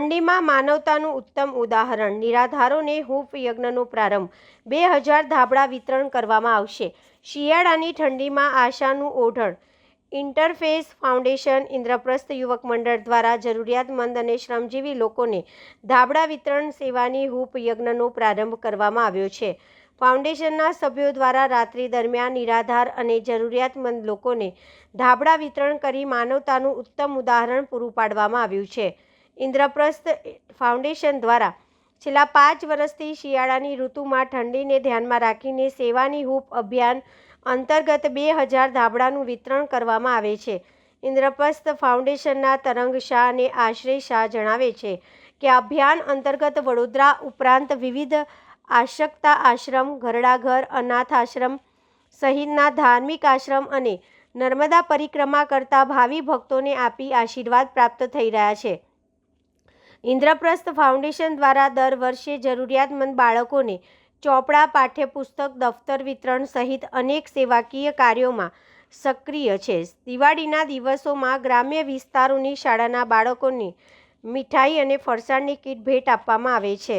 ઠંડીમાં માનવતાનું ઉત્તમ ઉદાહરણ. નિરાધારોને હૂપ યજ્ઞનો પ્રારંભ. બે હજાર ધાબળા વિતરણ કરવામાં આવશે. શિયાળાની ઠંડીમાં આશાનું ઓઢણ. ઇન્ટરફેસ ફાઉન્ડેશન ઇન્દ્રપ્રસ્થ યુવક મંડળ દ્વારા જરૂરિયાતમંદ અને શ્રમજીવી લોકોને ધાબળા વિતરણ સેવાની હૂપ યજ્ઞનો પ્રારંભ કરવામાં આવ્યો છે. ફાઉન્ડેશનના સભ્યો દ્વારા રાત્રિ દરમિયાન નિરાધાર અને જરૂરિયાતમંદ લોકોને ધાબળા વિતરણ કરી માનવતાનું ઉત્તમ ઉદાહરણ પૂરું પાડવામાં આવ્યું છે. ઇન્દ્રપ્રસ્થ ફાઉન્ડેશન દ્વારા છેલ્લા પાંચ વર્ષથી શિયાળાની ઋતુમાં ઠંડીને ધ્યાનમાં રાખીને સેવાની હૂપ અભિયાન અંતર્ગત બે હજાર ધાબળાનું વિતરણ કરવામાં આવે છે. ઇન્દ્રપ્રસ્થ ફાઉન્ડેશનના તરંગ શાહ અને આશ્રય શાહ જણાવે છે કે અભિયાન અંતર્ગત વડોદરા ઉપરાંત વિવિધ આશક્તા આશ્રમ, ઘરડાઘર, અનાથ આશ્રમ સહિતના ધાર્મિક આશ્રમ અને નર્મદા પરિક્રમા કરતા ભાવિ ભક્તોને આપી આશીર્વાદ પ્રાપ્ત થઈ રહ્યા છે. ઇન્દ્રપ્રસ્થ ફાઉન્ડેશન દ્વારા દર વર્ષે જરૂરિયાતમંદ બાળકોને ચોપડા, પાઠ્યપુસ્તક, દફતર વિતરણ સહિત અનેક સેવાકીય કાર્યોમાં સક્રિય છે. દિવાળીના દિવસોમાં ગ્રામ્ય વિસ્તારોની શાળાના બાળકોને મીઠાઈ અને ફરસાણની કીટ ભેટ આપવામાં આવે છે.